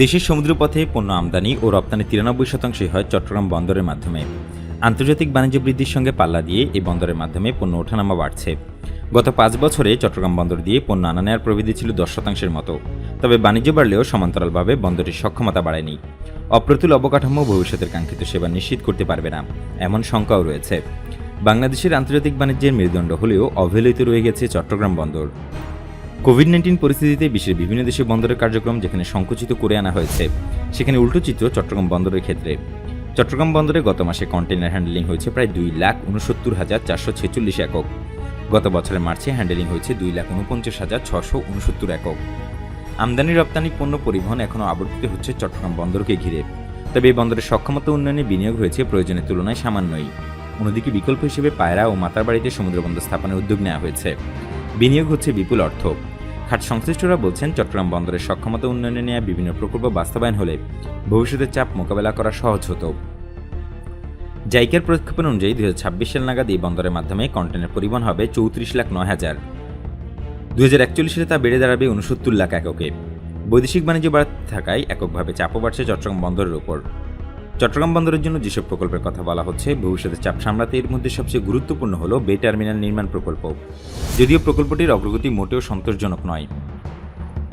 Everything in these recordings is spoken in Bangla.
দেশের সমুদ্রপথে পণ্য আমদানি ও রপ্তানি তিরানব্বই শতাংশই হয় চট্টগ্রাম বন্দরের মাধ্যমে। আন্তর্জাতিক বাণিজ্য বৃদ্ধির সঙ্গে পাল্লা দিয়ে এই বন্দরের মাধ্যমে পণ্য ওঠানামা বাড়ছে। গত পাঁচ বছরে চট্টগ্রাম বন্দর দিয়ে পণ্য আনা নেওয়ার প্রবৃদ্ধি ছিল দশ শতাংশের মতো। তবে বাণিজ্য বাড়লেও সমান্তরালভাবে বন্দরের সক্ষমতা বাড়েনি। অপ্রতুল অবকাঠামো ভবিষ্যতের কাঙ্ক্ষিত সেবা নিশ্চিত করতে পারবে না, এমন শঙ্কাও রয়েছে। বাংলাদেশের আন্তর্জাতিক বাণিজ্যের মেরুদণ্ড হলেও অবহেলিত রয়ে গেছে চট্টগ্রাম বন্দর। কোভিড নাইন্টিন পরিস্থিতিতে বিশ্বের বিভিন্ন দেশে বন্দরের কার্যক্রম যেখানে সংকুচিত করে আনা হয়েছে, সেখানে উল্টো চিত্র চট্টগ্রাম বন্দরের ক্ষেত্রে। চট্টগ্রাম বন্দরে গত মাসে কন্টেনার হ্যান্ডেলিং হয়েছে প্রায় দুই লাখ উনসত্তর হাজার চারশো ছেচল্লিশ একক। গত বছরের মার্চে হ্যান্ডেলিং হয়েছে দুই লাখ উনপঞ্চাশ হাজার ছশো উনসত্তর একক। আমদানি রপ্তানি পণ্য পরিবহন এখনও আবর্তিত হচ্ছে চট্টগ্রাম বন্দরকে ঘিরে। তবে এই বন্দরের সক্ষমতা উন্নয়নে বিনিয়োগ হয়েছে প্রয়োজনের তুলনায় সামান্যই। অন্যদিকে বিকল্প হিসেবে পায়রা ও মাতারবাড়িতে সমুদ্রবন্দর স্থাপনের উদ্যোগ নেওয়া হয়েছে। বিনিয়োগ হচ্ছে বিপুল অর্থ। খাট সংশ্লিষ্টরা বলছেন, চট্টগ্রাম বন্দরের সক্ষমতা উন্নয়নে নেওয়া বিভিন্ন প্রকল্প বাস্তবায়ন হলে ভবিষ্যতের চাপ মোকাবেলা করা সহজ হতো। জাইকার প্রক্ষেপণ অনুযায়ী দুই হাজার ছাব্বিশ সাল নাগাদ এই বন্দরের মাধ্যমে কন্টেনার পরিবহন হবে চৌত্রিশ লাখ নয় হাজার। একচল্লিশ সালে তা বেড়ে দাঁড়াবে উনসত্তর লাখ এককে। বৈদেশিক বাণিজ্য বাড়তে থাকায় এককভাবে চাপও বাড়ছে চট্টগ্রাম বন্দরের ওপর। চট্টগ্রাম বন্দরের জন্য যেসব প্রকল্পের কথা বলা হচ্ছে, ভবিষ্যতে চাপ সামলাতে এর মধ্যে সবচেয়ে গুরুত্বপূর্ণ হল বে টার্মিনাল নির্মাণ প্রকল্প। যদিও প্রকল্পটির অগ্রগতি মোটেও সন্তোষজনক নয়।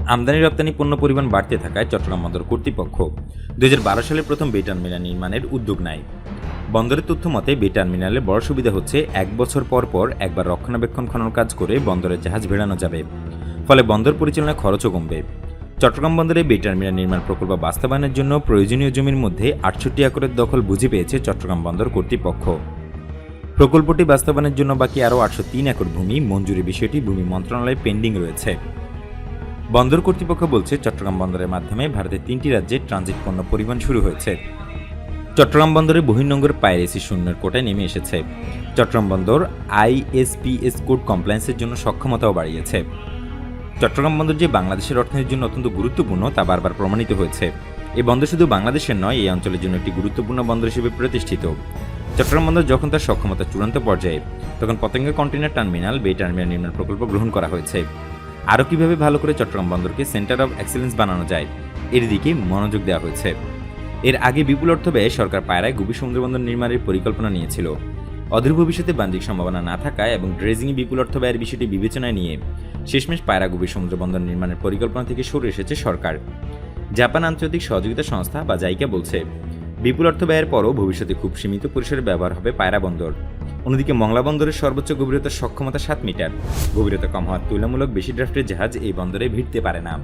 আমদানি রপ্তানি পণ্য পরিমাণ বাড়তে থাকায় চট্টগ্রাম বন্দর কর্তৃপক্ষ দু হাজার বারো সালে প্রথম বে টার্মিনাল নির্মাণের উদ্যোগ নেয়। বন্দরের তথ্য মতে, বে টার্মিনালে বড় সুবিধা হচ্ছে এক বছর পর পর একবার রক্ষণাবেক্ষণ খনন কাজ করে বন্দরের জাহাজ ভেড়ানো যাবে। ফলে বন্দর পরিচালনায় খরচও কমবে। চট্টগ্রাম বন্দরে বে টার্মিনাল নির্মাণ প্রকল্প বাস্তবায়নের জন্য প্রয়োজনীয় জমির মধ্যে আটষট্টি একরের দখল বুঝে পেয়েছে চট্টগ্রাম বন্দর কর্তৃপক্ষ। প্রকল্পটি বাস্তবায়নের জন্য বাকি আরও আটশো তিন একর ভূমি, মঞ্জুরি বিষয়টি ভূমি মন্ত্রণালয়ে পেন্ডিং রয়েছে। বন্দর কর্তৃপক্ষ বলছে, চট্টগ্রাম বন্দরের মাধ্যমে ভারতের তিনটি রাজ্যে ট্রানজিট পণ্য পরিবহন শুরু হয়েছে। চট্টগ্রাম বন্দরে বহির্নগর পাইরেসি শূন্যের কোটায় নেমে এসেছে। চট্টগ্রাম বন্দর আইএসপিএস কোড কমপ্লায়েন্সের জন্য সক্ষমতাও বাড়িয়েছে। চট্টগ্রাম বন্দর যে বাংলাদেশের অর্থনীতির জন্য অত্যন্ত গুরুত্বপূর্ণ তা বারবার প্রমাণিত হয়েছে। এই বন্দর শুধু বাংলাদেশের নয়, এই অঞ্চলের জন্য একটি গুরুত্বপূর্ণ বন্দর হিসেবে প্রতিষ্ঠিত। চট্টগ্রাম বন্দর যখন তার সক্ষমতা চূড়ান্ত পর্যায়ে, তখন Patenga container terminal, bay terminal নির্মাণ প্রকল্প গ্রহণ করা হয়েছে। আরও কীভাবে ভালো করে চট্টগ্রাম বন্দরকে সেন্টার অব এক্সেলেন্স বানানো যায়, এর দিকে মনোযোগ দেওয়া হয়েছে। এর আগে বিপুল অর্থ ব্যয়ে সরকার পায়রায় গভীর সমুদ্র বন্দর নির্মাণের পরিকল্পনা নিয়েছিল। অদূর ভবিষ্যতে বাণিজ্যিক সম্ভাবনা না থাকায় এবং ড্রেজিংয়ে বিপুল অর্থ ব্যয়ের বিষয়টি বিবেচনায় নিয়ে শেষমেশ পায়রা গভীর সমুদ্র বন্দর নির্মাণের পরিকল্পনা থেকে সরে এসেছে সরকার। জাপান আন্তর্জাতিক সহযোগিতা সংস্থা বা জাইকা বলছে, বিপুল অর্থ ব্যয়ের পরও ভবিষ্যতে খুব সীমিত পরিসরে ব্যবহার হবে পায়রা বন্দর। অন্যদিকে মংলা বন্দরের সর্বোচ্চ গভীরতার সক্ষমতা সাত মিটার। গভীরতা কম হওয়ার তুলনামূলক বেশি ড্রাফটের জাহাজ এই বন্দরে ভিড়তে পারে না।